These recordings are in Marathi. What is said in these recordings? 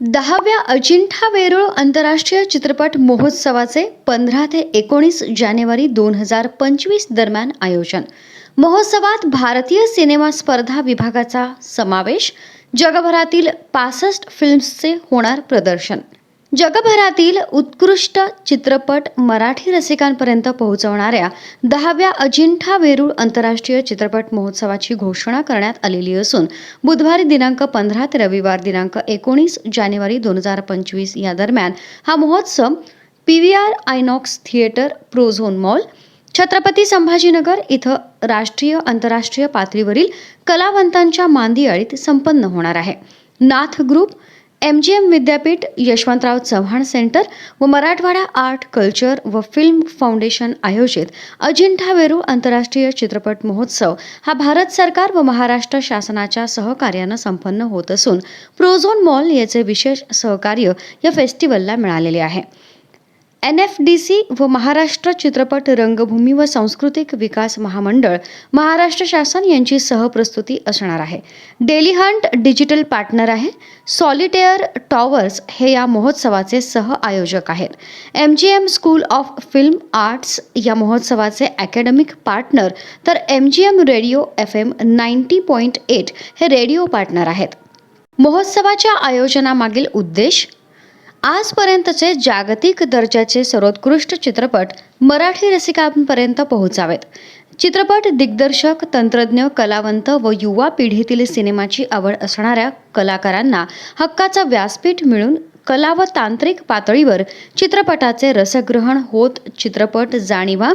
दहाव्या अजिंठा वेरूळ आंतरराष्ट्रीय चित्रपट महोत्सवाचे पंधरा ते एकोणीस जानेवारी दोन हजार पंचवीस दरम्यान आयोजन. महोत्सवात भारतीय सिनेमा स्पर्धा विभागाचा समावेश जगभरातील पासष्ट फिल्म्सचे होणार प्रदर्शन. जगभरातील उत्कृष्ट चित्रपट मराठी रसिकांपर्यंत पोहोचवणाऱ्या दहाव्या अजिंठा वेरूळ आंतरराष्ट्रीय चित्रपट महोत्सवाची घोषणा करण्यात आलेली असून बुधवारी दिनांक पंधरा ते रविवार दिनांक एकोणीस जानेवारी दोन हजार पंचवीस या दरम्यान हा महोत्सव P V R INOX theatre Prozone mall Chhatrapati Sambhajinagar इथं राष्ट्रीय आंतरराष्ट्रीय पातळीवरील कलावंतांच्या मांदियाळीत संपन्न होणार आहे. Nath group M G M विद्यापीठ यशवंतराव चव्हाण सेंटर व मराठवाडा आर्ट कल्चर व फिल्म फाउंडेशन आयोजित अजिंठा वेरूळ आंतरराष्ट्रीय चित्रपट महोत्सव हा भारत सरकार व महाराष्ट्र शासनाच्या सहकार्यानं संपन्न होत असून प्रोझोन मॉल याचे विशेष सहकार्य या फेस्टिवलला मिळालेले आहे. एन एफ डी सी व महाराष्ट्र चित्रपट रंगभूमी व सांस्कृतिक विकास महामंडळ महाराष्ट्र शासन यांची सहप्रस्तुती असणार आहे. डेली हंट डिजिटल पार्टनर आहे. सॉलिटेअर टॉवर्स हे या महोत्सवाचे सह आयोजक आहेत. M G M school of film arts या महोत्सवाचे अकॅडमिक पार्टनर तर M G M radio F M ninety point eight हे रेडिओ पार्टनर आहेत. महोत्सवाच्या आयोजनामागील उद्देश आजपर्यंतचे जागतिक दर्जाचे सर्वोत्कृष्ट चित्रपट मराठी रसिकांपर्यंत पोहोचावेत. चित्रपट दिग्दर्शक तंत्रज्ञ कलावंत व युवा पिढीतील सिनेमाची आवड असणाऱ्या कलाकारांना हक्काचा व्यासपीठ मिळून कला व तांत्रिक पातळीवर चित्रपटाचे रसग्रहण होत चित्रपट जाणीवा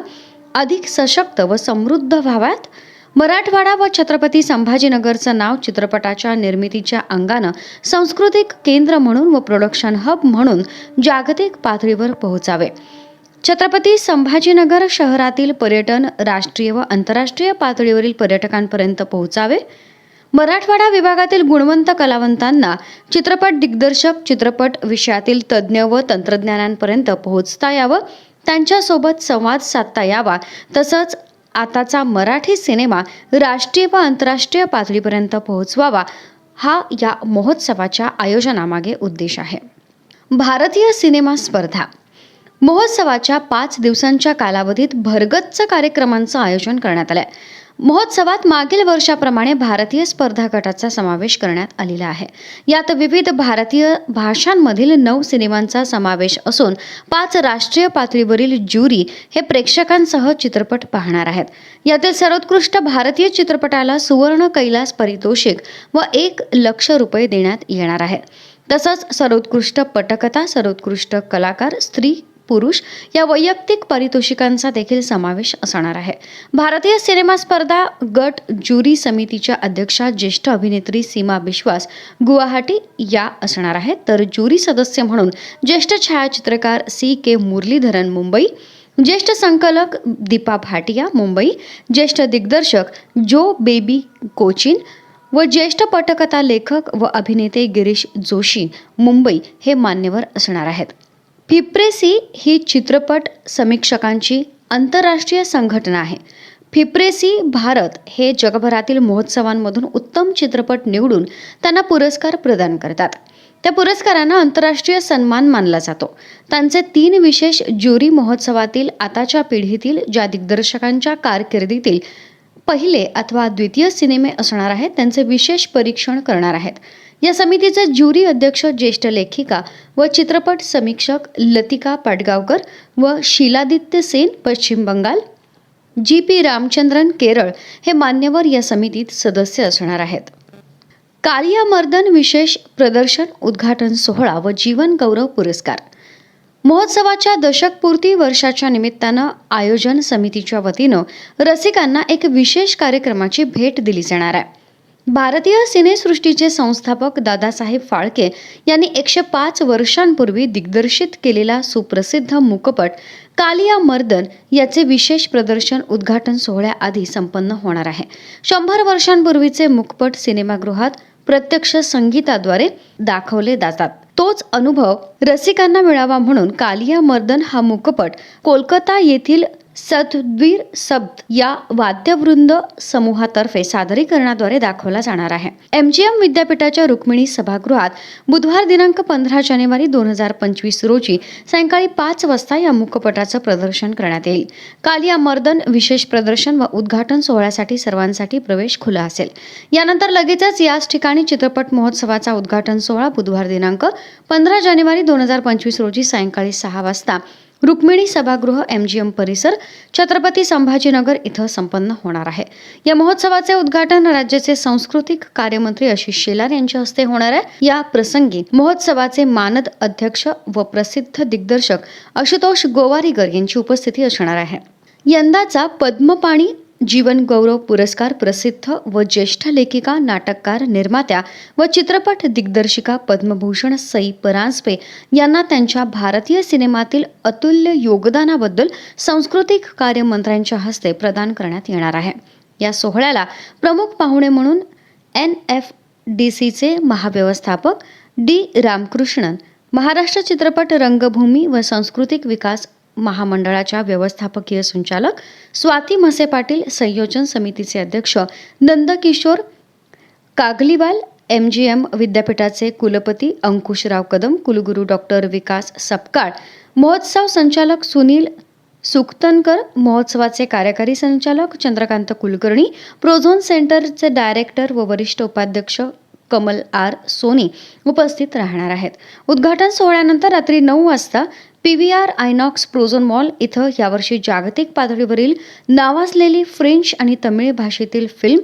अधिक सशक्त व समृद्ध व्हाव्यात. मराठवाडा व छत्रपती संभाजीनगरचं नाव चित्रपटाच्या निर्मितीच्या अंगानं सांस्कृतिक केंद्र म्हणून व प्रोडक्शन हब म्हणून जागतिक पातळीवर पोहोचावे. छत्रपती संभाजीनगर शहरातील पर्यटन राष्ट्रीय व आंतरराष्ट्रीय पातळीवरील पर्यटकांपर्यंत पोहोचावे. मराठवाडा विभागातील गुणवंत कलावंतांना चित्रपट दिग्दर्शक चित्रपट विषयातील तज्ज्ञ व तंत्रज्ञानांपर्यंत पोहोचता यावं. त्यांच्यासोबत संवाद साधता यावा. तसंच आताचा मराठी सिनेमा राष्ट्रीय व आंतरराष्ट्रीय पातळीपर्यंत पोहोचवावा हा या महोत्सवाच्या आयोजनामागे उद्देश आहे. भारतीय सिनेमा स्पर्धा महोत्सवाच्या पाच दिवसांच्या कालावधीत भरगच्च कार्यक्रमांचं आयोजन करण्यात आलं आहे महोत्सवात मागील वर्षाप्रमाणे भारतीय स्पर्धा गटाचा समावेश करण्यात आलेला आहे. यात विविध भारतीय भाषांमधील नऊ सिनेमांचा समावेश असून पाच राष्ट्रीय पातळीवरील ज्युरी हे प्रेक्षकांसह चित्रपट पाहणार आहेत. यातील सर्वोत्कृष्ट भारतीय चित्रपटाला सुवर्ण कैलास पारितोषिक व एक लक्ष रुपये देण्यात येणार आहे. तसंच सर्वोत्कृष्ट पटकथा सर्वोत्कृष्ट कलाकार स्त्री पुरुष या वैयक्तिक पारितोषिकांचा देखील समावेश असणार आहे. भारतीय सिनेमा स्पर्धा गट ज्युरी समितीच्या अध्यक्षा ज्येष्ठ अभिनेत्री सीमा विश्वास गुवाहाटी या असणार आहेत. तर ज्युरी सदस्य म्हणून ज्येष्ठ छायाचित्रकार सी के मुरलीधरन मुंबई ज्येष्ठ संकलक दीपा भाटिया मुंबई ज्येष्ठ दिग्दर्शक जो बेबी कोचिन व ज्येष्ठ पटकथा लेखक व अभिनेते गिरीश जोशी मुंबई हे मान्यवर असणार आहेत. फिप्रेसी ही चित्रपट समीक्षकांची आंतरराष्ट्रीय संघटना आहे. फिप्रेसी भारत हे जगभरातील महोत्सवांमधून उत्तम चित्रपट निवडून त्यांना पुरस्कार प्रदान करतात. त्या पुरस्कारांना आंतरराष्ट्रीय सन्मान मानला जातो. त्यांचे तीन विशेष ज्युरी महोत्सवातील आताच्या पिढीतील ज्या दिग्दर्शकांच्या कारकिर्दीतील पहिले अथवा द्वितीय सिनेमे असणार आहेत त्यांचे विशेष परीक्षण करणार आहेत. या समितीचे ज्युरी अध्यक्ष ज्येष्ठ लेखिका व चित्रपट समीक्षक लतिका पाडगावकर व शीलादित्य सेन पश्चिम बंगाल. जी पी रामचंद्रन केरळ हे मान्यवर या समितीत सदस्य असणार आहेत. कालिया मर्दन विशेष प्रदर्शन उद्घाटन सोहळा व जीवन गौरव पुरस्कार. महोत्सवाच्या दशकपूर्ती वर्षाच्या निमित्तानं आयोजन समितीच्या वतीनं रसिकांना एक विशेष कार्यक्रमाची भेट दिली जाणार आहे. भारतीय सिनेसृष्टीचे संस्थापक दादासाहेब फाळके यांनी एकशे पाच वर्षांपूर्वी दिग्दर्शित केलेला सुप्रसिद्ध मूकपट कालिया मर्दन याचे विशेष प्रदर्शन उद्घाटन सोहळ्याआधी संपन्न होणार आहे. शंभर वर्षांपूर्वीचे मुकपट सिनेमागृहात प्रत्यक्ष संगीताद्वारे दाखवले जातात. तोच अनुभव रसिकांना मिळावा म्हणून कालिया मर्दन हा मूकपट कोलकाता येथील सतद्वीर सब्द या वाद्यवृंद समूहातर्फे सादरीकरणाद्वारे दाखवला जाणार आहे. एम जी एम विद्यापीठाच्या रुक्मिणी सभागृहात बुधवार दिनांक पंधरा जानेवारी दोन हजार पंचवीस रोजी सायंकाळी पाच वाजता या मुखपटाचं प्रदर्शन करण्यात येईल. काल या मर्दन विशेष प्रदर्शन व उद्घाटन सोहळ्यासाठी सर्वांसाठी प्रवेश खुला असेल. यानंतर लगेचच याच ठिकाणी चित्रपट महोत्सवाचा उद्घाटन सोहळा बुधवार दिनांक पंधरा जानेवारी दोन हजार पंचवीस रोजी सायंकाळी सहा वाजता रुक्मिणी सभागृह एमजीएम परिसर छत्रपती संभाजीनगर इथं संपन्न होणार आहे. या महोत्सवाचे उद्घाटन राज्याचे सांस्कृतिक कार्यमंत्री आशिष शेलार यांच्या हस्ते होणार आहे. या प्रसंगी महोत्सवाचे मानद अध्यक्ष व प्रसिद्ध दिग्दर्शक आशुतोष गोवारीकर यांची उपस्थिती असणार आहे. यंदाचा पद्मपाणी जीवन गौरव पुरस्कार प्रसिद्ध व ज्येष्ठ लेखिका नाटककार निर्मात्या व चित्रपट दिग्दर्शिका पद्मभूषण सई परांजपे यांना त्यांच्या भारतीय सिनेमातील अतुल्य योगदानाबद्दल सांस्कृतिक कार्यमंत्र्यांच्या हस्ते प्रदान करण्यात येणार आहे. या सोहळ्याला प्रमुख पाहुणे म्हणून एन एफ डी सीचे महाव्यवस्थापक डी रामकृष्णन महाराष्ट्र चित्रपट रंगभूमी व सांस्कृतिक विकास महामंडळाच्या व्यवस्थापकीय संचालक स्वाती म्हसे पाटील संयोजन समितीचे अध्यक्ष Nandkishor Kagliwal M G M विद्यापीठाचे कुलपती अंकुशराव कदम कुलगुरू डॉक्टर विकास सपकाळ महोत्सव संचालक सुनील सुक्तनकर महोत्सवाचे कार्यकारी संचालक चंद्रकांत कुलकर्णी प्रोझोन सेंटरचे डायरेक्टर व वरिष्ठ उपाध्यक्ष कमल आर सोनी उपस्थित राहणार आहेत. उद्घाटन सोहळ्यानंतर रात्री नऊ वाजता P V R INOX Prozone mall इथं यावर्षी जागतिक पातळीवरील नावाजलेली फ्रेंच आणि तमिळ भाषेतील फिल्म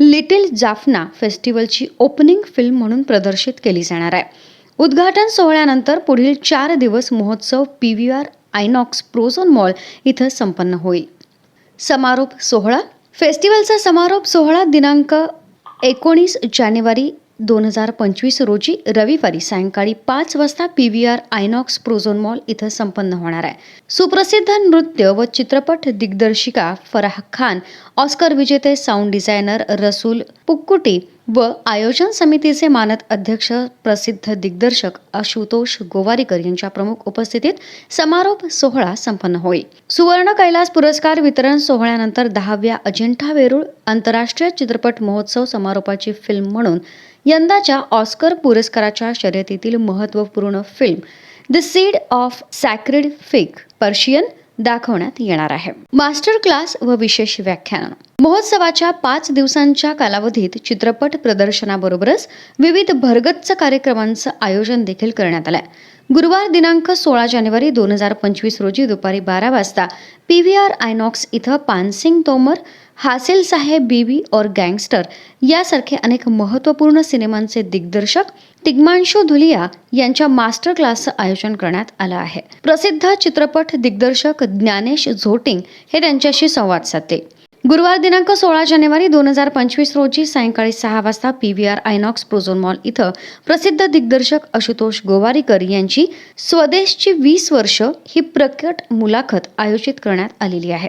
लिटिल जाफना फेस्टिवलची ओपनिंग फिल्म म्हणून प्रदर्शित केली जाणार आहे. उद्घाटन सोहळ्यानंतर पुढील चार दिवस महोत्सव P V R INOX Prozone mall इथं संपन्न होईल. समारोप सोहळा. फेस्टिवलचा समारोप सोहळा दिनांक एकोणीस जानेवारी दोन हजार पंचवीस रोजी रविवारी सायंकाळी पाच वाजता P V R INOX Prozone mall इथं संपन्न होणार आहे. सुप्रसिद्ध नृत्य व चित्रपट दिग्दर्शिका फराह खान ऑस्कर विजेते साऊंड डिझायनर रसूल पुक्कुटी व आयोजन समितीचे मानद अध्यक्ष प्रसिद्ध दिग्दर्शक आशुतोष गोवारीकर यांच्या प्रमुख उपस्थितीत समारोप सोहळा संपन्न होईल. सुवर्ण कैलास पुरस्कार वितरण सोहळ्यानंतर दहाव्या अजिंठा वेरूळ आंतरराष्ट्रीय चित्रपट महोत्सव समारोपाची फिल्म म्हणून यंदाच्या ऑस्कर पुरस्काराच्या शर्यतीतील महत्त्वपूर्ण film the seed of sacred fig Persian दाखवण्यात येणार आहे. मास्टर क्लास व विशेष व्याख्यान. महोत्सवाच्या पाच दिवसांच्या कालावधीत चित्रपट प्रदर्शनाबरोबरच विविध भरगच्च कार्यक्रमांचं आयोजन देखील करण्यात आलंय. गुरुवार दिनांक सोळा जानेवारी दोन हजार पंचवीस रोजी दुपारी बारा वाजता पी व्ही आर आयनॉक्स इथं पानसिंग तोमर हासिल साहेब बीबी और गँगस्टर यासारखे अनेक महत्त्वपूर्ण सिनेमांचे दिग्दर्शक तिग्मांशू धुलिया यांच्या मास्टर क्लासचं आयोजन करण्यात आलं आहे. प्रसिद्ध चित्रपट दिग्दर्शक ज्ञानेश झोटिंग हे त्यांच्याशी संवाद साधते. गुरुवार दिनांक सोळा जानेवारी दोन हजार पंचवीस रोजी सायंकाळी सहा वाजता P V R INOX Prozone mall इथं प्रसिद्ध दिग्दर्शक आशुतोष गोवारीकर यांची स्वदेशची वीस वर्ष ही प्रकट मुलाखत आयोजित करण्यात आलेली आहे.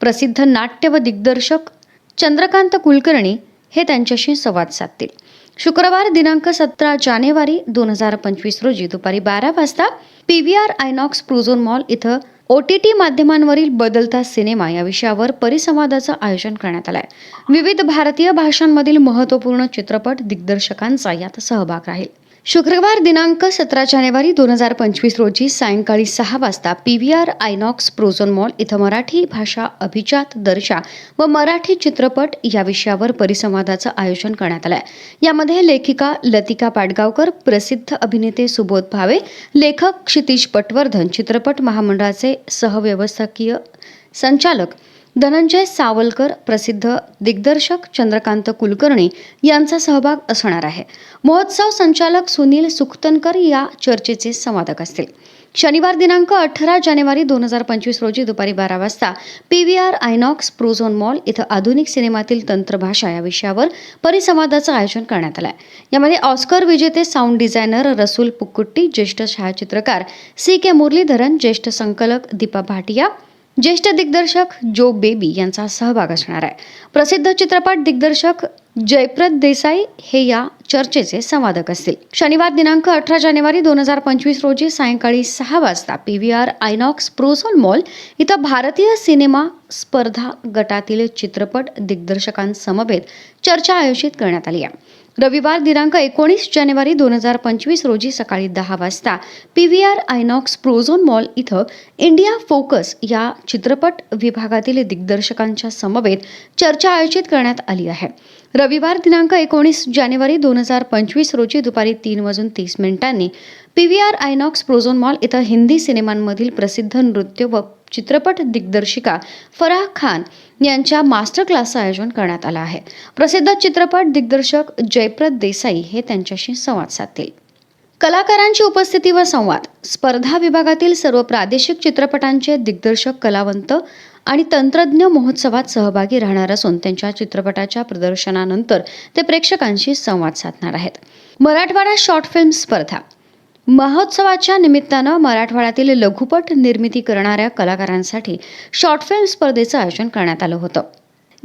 प्रसिद्ध नाट्य व दिग्दर्शक चंद्रकांत कुलकर्णी हे त्यांच्याशी संवाद साधतील. शुक्रवार दिनांक सतरा जानेवारी दोन हजार पंचवीस रोजी दुपारी बारा वाजता P V R INOX Prozone mall इथं ओ टी टी माध्यमांवरील बदलता सिनेमा या विषयावर परिसंवादाचं आयोजन करण्यात आलं आहे विविध भारतीय भाषांमधील महत्त्वपूर्ण चित्रपट दिग्दर्शकांचा यात सहभाग राहील. शुक्रवार दिनांक सतरा जानेवारी दोन हजार पंचवीस रोजी सायंकाळी सहा वाजता P V R INOX Prozone mall इथं मराठी भाषा अभिजात दर्जा व मराठी चित्रपट या विषयावर परिसंवादाचं आयोजन करण्यात आलं आहे यामध्ये लेखिका लतिका पाडगावकर प्रसिद्ध अभिनेते सुबोध भावे लेखक क्षितिश पटवर्धन चित्रपट महामंडळाचे सहव्यवस्थाकीय संचालक धनंजय सावलकर प्रसिद्ध दिग्दर्शक चंद्रकांत कुलकर्णी यांचा सहभाग असणार आहे. महोत्सव संचालक सुनील सुखतनकर या चर्चेचे संवादक असतील. शनिवार दिनांक अठरा जानेवारी दोन हजार पंचवीस रोजी दुपारी बारा वाजता P V R INOX Prozone mall इथं आधुनिक सिनेमातील तंत्रभाषा या विषयावर परिसंवादाचं आयोजन करण्यात आलं आहे यामध्ये ऑस्कर विजेते साऊंड डिझायनर रसूल पुक्कुट्टी ज्येष्ठ छायाचित्रकार सी के मुरलीधरन ज्येष्ठ संकलक दीपा भाटिया ज्येष्ठ दिग्दर्शक जो बेबी यांचा सहभाग असणार आहे. प्रसिद्ध चित्रपट दिग्दर्शक जयप्रद देसाई हे या चर्चेचे संवादक असतील. शनिवार दिनांक अठरा जानेवारी दोन हजार पंचवीस रोजी सायंकाळी सहा वाजता P V R INOX Prozone mall इथं भारतीय सिनेमा स्पर्धा गटातील चित्रपट दिग्दर्शकांसमवेत चर्चा आयोजित करण्यात आली आहे. रविवार दिनांक एकोणीस जानेवारी दोन हजार पंचवीस रोजी सकाळी दहा वाजता P V R INOX Prozone mall इथं इंडिया फोकस या चित्रपट विभागातील दिग्दर्शकांच्या समवेत चर्चा आयोजित करण्यात आली आहे. रविवार दिनांक एकोणीस जानेवारी दोन हजार पंचवीस रोजी दुपारी तीन वाजून तीस मिनिटांनी P V R INOX Prozone mall इथं हिंदी सिनेमांमधील प्रसिद्ध नृत्य व चित्रपट दिग्दर्शिका फराह खान यांच्या मास्टर क्लासचं आयोजन करण्यात आलं आहे. प्रसिद्ध चित्रपट दिग्दर्शक जयप्रद देसाई हे त्यांच्याशी संवाद साधतील. कलाकारांची उपस्थिती व संवाद. स्पर्धा विभागातील सर्व प्रादेशिक चित्रपटांचे दिग्दर्शक कलावंत आणि तंत्रज्ञ महोत्सवात सहभागी राहणार असून त्यांच्या चित्रपटाच्या प्रदर्शनानंतर ते प्रेक्षकांशी संवाद साधणार आहेत. मराठवाडा शॉर्ट फिल्म स्पर्धा. महोत्सवाच्या निमित्तानं मराठवाड्यातील लघुपट निर्मिती करणाऱ्या कलाकारांसाठी शॉर्ट फिल्म स्पर्धेचं आयोजन करण्यात आलं होतं.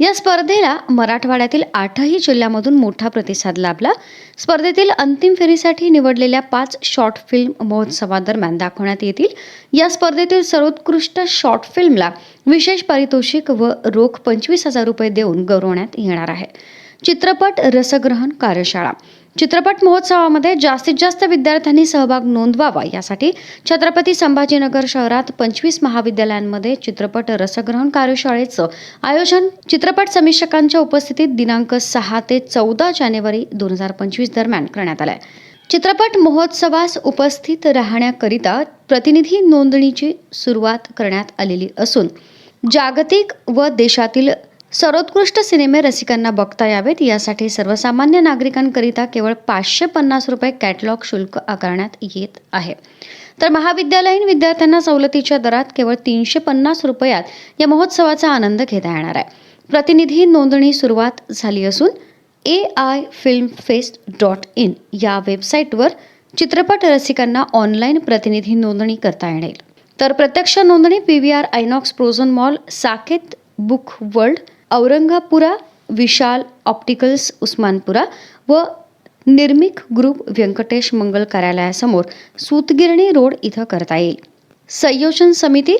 या स्पर्धेला मराठवाड्यातील आठही जिल्ह्यामधून मोठा प्रतिसाद लाभला. स्पर्धेतील अंतिम फेरीसाठी निवडलेल्या पाच शॉर्ट फिल्म महोत्सवादरम्यान दाखवण्यात येतील. या स्पर्धेतील सर्वोत्कृष्ट शॉर्ट फिल्मला विशेष पारितोषिक व रोख पंचवीस हजार रुपये देऊन गौरवण्यात येणार आहे. चित्रपट रसग्रहण कार्यशाळा. चित्रपट महोत्सवामध्ये जास्तीत जास्त विद्यार्थ्यांनी सहभाग नोंदवावा. यासाठी छत्रपती संभाजीनगर शहरात पंचवीस महाविद्यालयांमध्ये चित्रपट रसग्रहण कार्यशाळेचं आयोजन चित्रपट समीक्षकांच्या उपस्थितीत दिनांक सहा ते चौदा जानेवारी दोन हजार पंचवीस दरम्यान करण्यात आलाय. चित्रपट महोत्सवास उपस्थित राहण्याकरिता प्रतिनिधी नोंदणीची सुरुवात करण्यात आलेली असून जागतिक व देशातील सर्वोत्कृष्ट सिनेमे रसिकांना बघता यावेत. यासाठी सर्वसामान्य नागरिकांकरिता केवळ पाचशे पन्नास रुपये कॅटलॉग शुल्क आकारण्यात येत आहे. तर महाविद्यालयीन विद्यार्थ्यांना सवलतीच्या दरात केवळ तीनशे पन्नास रुपयात या महोत्सवाचा आनंद घेता येणार आहे. प्रतिनिधी नोंदणी सुरुवात झाली असून A I film fest dot in या वेबसाईटवर चित्रपट रसिकांना ऑनलाईन प्रतिनिधी नोंदणी करता येईल तर प्रत्यक्ष नोंदणी P V R INOX Prozone mall Saket book world Aurangpura Vishal opticals Usmanpura व निर्मिक ग्रुप व्यंकटेश मंगल कार्यालयासमोर सूतगिरणी रोड इथं करता येईल. संयोजन समिती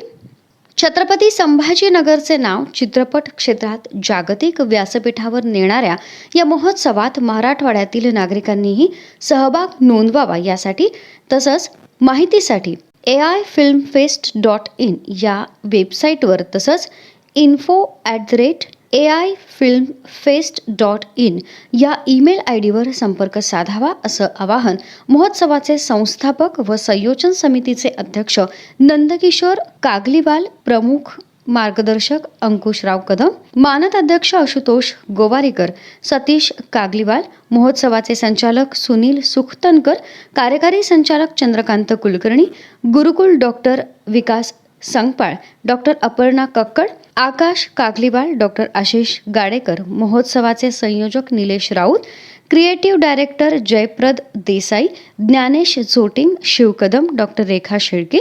छत्रपती संभाजीनगरचे नाव चित्रपट क्षेत्रात जागतिक व्यासपीठावर नेणाऱ्या या महोत्सवात मराठवाड्यातील नागरिकांनीही सहभाग नोंदवावा यासाठी तसंच माहितीसाठी A I film fest dot in या वेबसाईटवर तसंच info at the rate A I film fest dot in या ईमेल आय डीवर संपर्क साधावा असं आवाहन महोत्सवाचे संस्थापक व संयोजन समितीचे अध्यक्ष नंदकिशोर कागलीवाल प्रमुख मार्गदर्शक अंकुशराव कदम मानद अध्यक्ष आशुतोष गोवारीकर सतीश कागलीवाल महोत्सवाचे संचालक सुनील सुखतनकर कार्यकारी संचालक Chandrakant Kulkarni Gurukul doctor Vikas Sangpal doctor Aparna Kakkad Akash Kagliwal doctor Ashish Gadekar महोत्सवाचे संयोजक Nilesh Raut creative director Jayprad Desai Dnyanesh Zoting Shivkadam doctor Rekha Shelke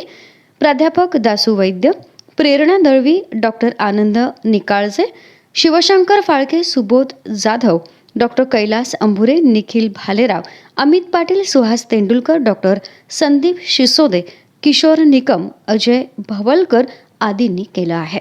प्राध्यापक Dasu Vaidya Prerana Dalvi doctor Anand Nikalje Shivshankar Phalke Subodh Jadhav doctor Kailas Ambhure Nikhil Bhalerao Amit Patil Suhas Tendulkar doctor Sandeep Shisode Kishor Nikam Ajay Bhavalkar आदींनी केलं आहे.